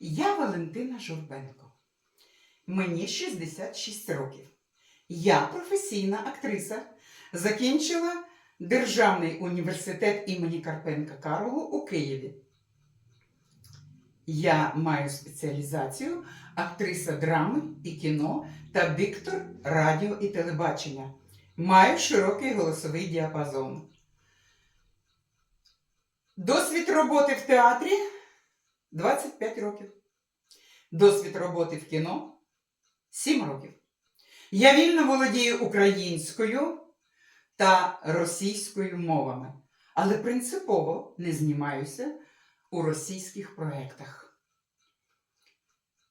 Я Валентина Журбенко. Мені 66 років. Я професійна актриса. Закінчила Державний університет імені Карпенка Карого у Києві. Я маю спеціалізацію актриса драми і кіно та диктор радіо і телебачення. Маю широкий голосовий діапазон. Досвід роботи в театрі 25 років. Досвід роботи в кіно 7 років. Я вільно володію українською та російською мовами, але принципово не знімаюся у російських проєктах.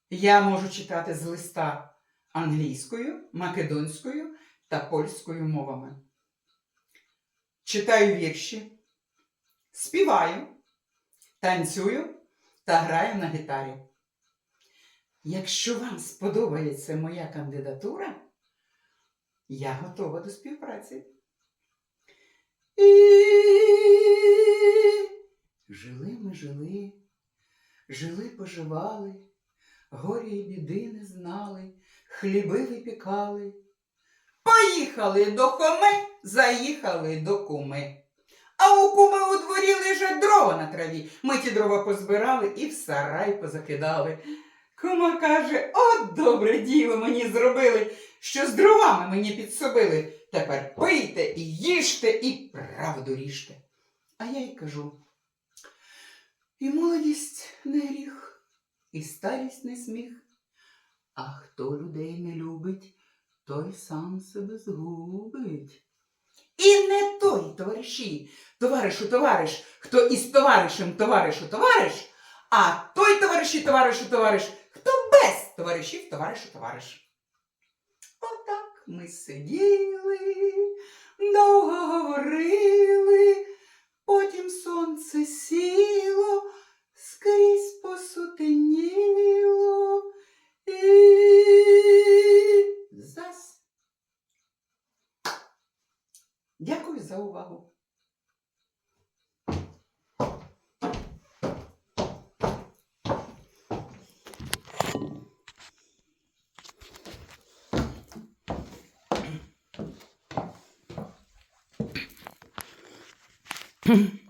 Я можу читати з листа англійською, македонською та польською мовами. Читаю вірші, співаю, танцюю та граю на гітарі. Якщо вам сподобається моя кандидатура, я готова до співпраці. І жили ми жили, жили поживали, горі й біди не знали, хліби випікали. Поїхали до хоми, заїхали до куми. А у куми лежать дрова на траві. Ми ті дрова позбирали і в сарай позакидали. Кума каже: от добре діло мені зробили, що з дровами мені підсобили. Тепер пийте і їжте, і правду ріжте. А я й кажу: і молодість не гріх, і старість не сміх. А хто людей не любить, той сам себе згубить. І не той, товариші, товаришу, товариш, хто із товаришем товаришу товариш, а той товариші, товаришу, товариш, хто без товаришів, товаришу, товариш. Отак ми сиділи, довго говорили, потім сонце сіло, Дякую за увагу.